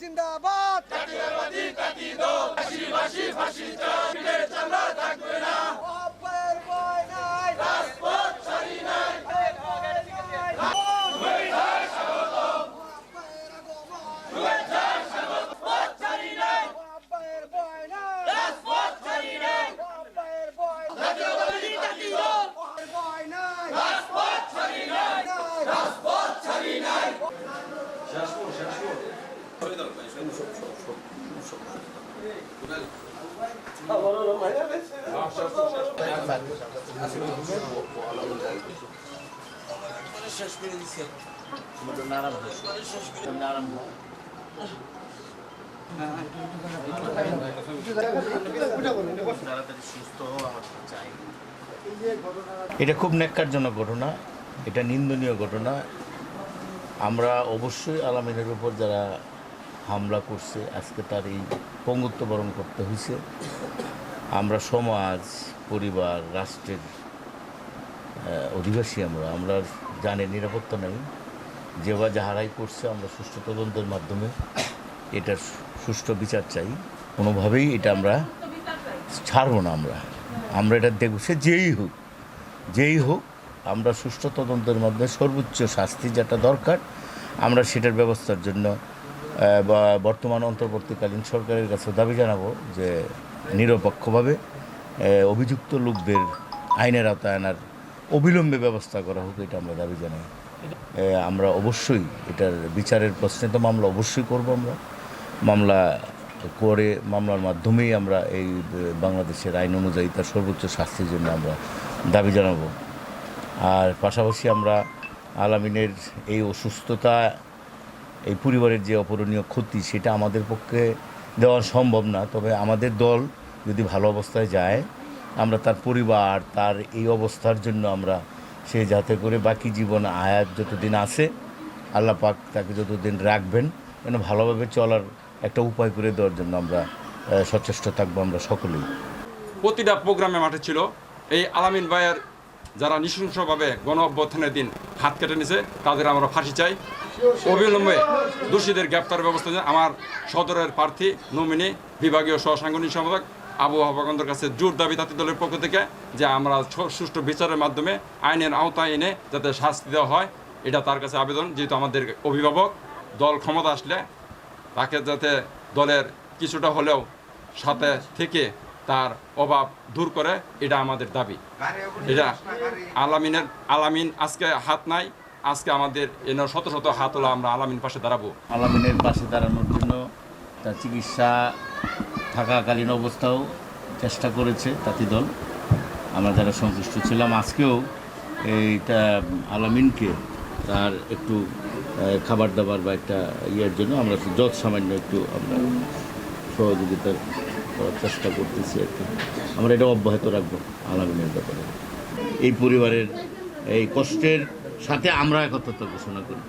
জিন্দাবাদ। অব্যয়ের ভয় এটা খুব ন্যাক্কারজনক ঘটনা এটা নিন্দনীয় ঘটনা। আমরা অবশ্যই আলামিনের উপর যারা হামলা করছে, আজকে তার এই পঙ্গুত্ব বরণ করতে হয়েছে আমরা সমাজ, পরিবার, রাষ্ট্রের অধিবাসী আমরা আমরা জানে, নিরাপত্তা নেই। যে বা যাহারাই করছে, আমরা সুষ্ঠু তদন্তের মাধ্যমে এটার সুষ্ঠু বিচার চাই। কোনোভাবেই এটা আমরা ছাড়বো না আমরা। আমরা এটা দেখব, সে যেই হোক যেই হোক, আমরা সুষ্ঠু তদন্তের মাধ্যমে সর্বোচ্চ শাস্তি যেটা দরকার, আমরা সেটার ব্যবস্থার জন্য বা বর্তমান অন্তর্বর্তীকালীন সরকারের কাছে দাবি জানাব যে নিরপেক্ষভাবে অভিযুক্ত লোকদের আইনের আওতায় আনার অবিলম্বে ব্যবস্থা করা হোক, এটা আমরা দাবি জানাই। আমরা অবশ্যই এটার বিচারের প্রশ্নে তো মামলা অবশ্যই করব আমরা। মামলা করে, মামলার মাধ্যমেই আমরা এই বাংলাদেশের আইন অনুযায়ী তার সর্বোচ্চ শাস্তির জন্য আমরা দাবি জানাব। আর পাশাপাশি আমরা আলামিনের এই অসুস্থতা এই পরিবারের যে অপূরণীয় ক্ষতি সেটা আমাদের পক্ষে দেওয়া সম্ভব না। তবে আমাদের দল যদি ভালো অবস্থায় যায়, আমরা তার পরিবার, তার এই অবস্থার জন্য আমরা সে যাতে করে বাকি জীবন আয়াত যতদিন আছে, আল্লাহ পাক তাকে যতদিন রাখবেন, যেন ভালোভাবে চলার একটা উপায় করে দেওয়ার জন্য আমরা সচেষ্ট থাকব আমরা সকলেই। প্রতিটা প্রোগ্রামে মাঠে ছিল এই আলামিন ভাইয়ের যারা নৃশংসভাবে গণ অভ্যর্থনের দিন হাত কেটে নিছে, তাদের আমরা ফাঁসি চাই। অবিলম্বে দোষীদের গ্রেপ্তার ব্যবস্থা আমার সদরের প্রার্থী, নমিনি, বিভাগীয় সহ সাংগঠনিক সম্পাদক আবু হাবাগন্ধের কাছে জোর দাবি তাঁতি দলের পক্ষ থেকে যে আমরা সুষ্ঠু বিচারের মাধ্যমে আইনের আওতায় এনে যাতে শাস্তি দেওয়া হয়, এটা তার কাছে আবেদন। যেহেতু আমাদের অভিভাবক, দল ক্ষমতা আসলে তাকে যাতে দলের কিছুটা হলেও সাথে থেকে তার অভাব দূর করে, এটা আমাদের দাবি। এটা আলামিনের আলামিন আজকে হাত নাই, আজকে আমাদের এনে শত শত হাত হলো আমরা আলামিন পাশে দাঁড়াবো। আলামিনের পাশে দাঁড়ানোর জন্য তার চিকিৎসা থাকাকালীন অবস্থাও চেষ্টা করেছে তাঁতি দল। আমরা যারা সন্তুষ্ট ছিলাম আজকেও এইটা আলামিনকে তার একটু খাবার দাবার বা একটা ইয়ের জন্য আমরা যত সামান্য একটু আমরা সহযোগিতা করার চেষ্টা করতেছি আর কি। আমরা এটা অব্যাহত রাখব আলামিনের ব্যাপারে। এই পরিবারের এই কষ্টের সাথে আমরা একত্রতা ঘোষণা করি।